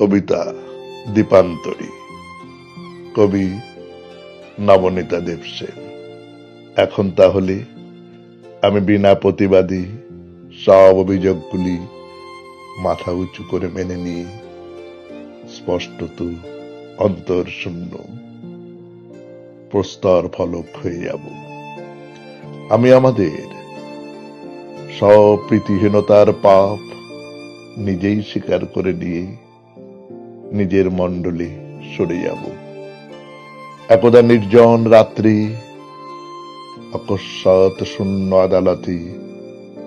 কবিতা দীপান্তরী। কবি নবনীতা দেবসেন এখন তাহলে আমি বিনা প্রতিবাদী সব অভিযোগগুলি মাথা উঁচু করে মেনে নিয়ে স্পষ্টত অন্তর শূন্য প্রস্তর ফলক হয়ে যাব। আমি আমাদের সব প্রীতিহীনতার পাপ নিজেই স্বীকার করে নিয়ে নিজের মণ্ডলে সরে যাব। একদা নির্জন রাত্রি অকস্মাৎ শূন্য আদালতে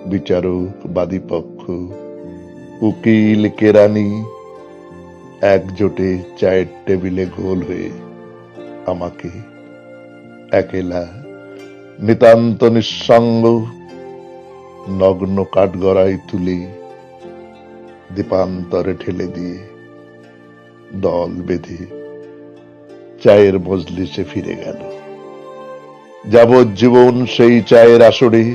বিচারক বাদীপক্ষ, উকিল কেরানি একজোটে চায়ের টেবিলে গোল হয়ে আমাকে একেলা নিতান্ত নিঃসঙ্গ নগ্ন কাঠগড়ায় তুলে দীপান্তরে ঠেলে দিয়ে দল বেঁধে চায়ের মজলিসে ফিরে গেল। যাবজ্জীবন সেই চায়ের আসরে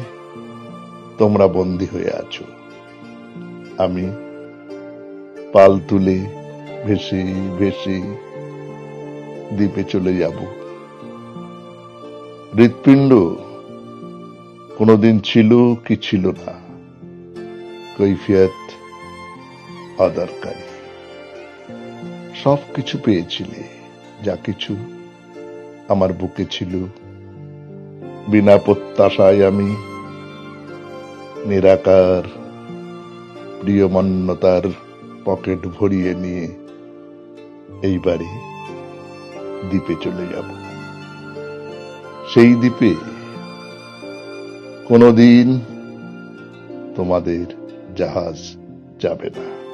তোমরা বন্দী হয়ে আছো। আমি পাল তুলে ভেসে ভেসে দ্বীপে চলে যাব। হৃৎপিণ্ড কোনোদিন ছিল কি ছিল না, কৈফিয়ত অদরকারি সব কিছু পেয়েছিলে, যা কিছু আমার বুকে ছিল। বিনা প্রত্যাশায় আমি নিরাকার প্রিয়মান্যতার পকেট ভরিয়ে নিয়ে এইবারে দ্বীপে চলে যাব। সেই দ্বীপে কোনোদিন তোমাদের জাহাজ যাবে না।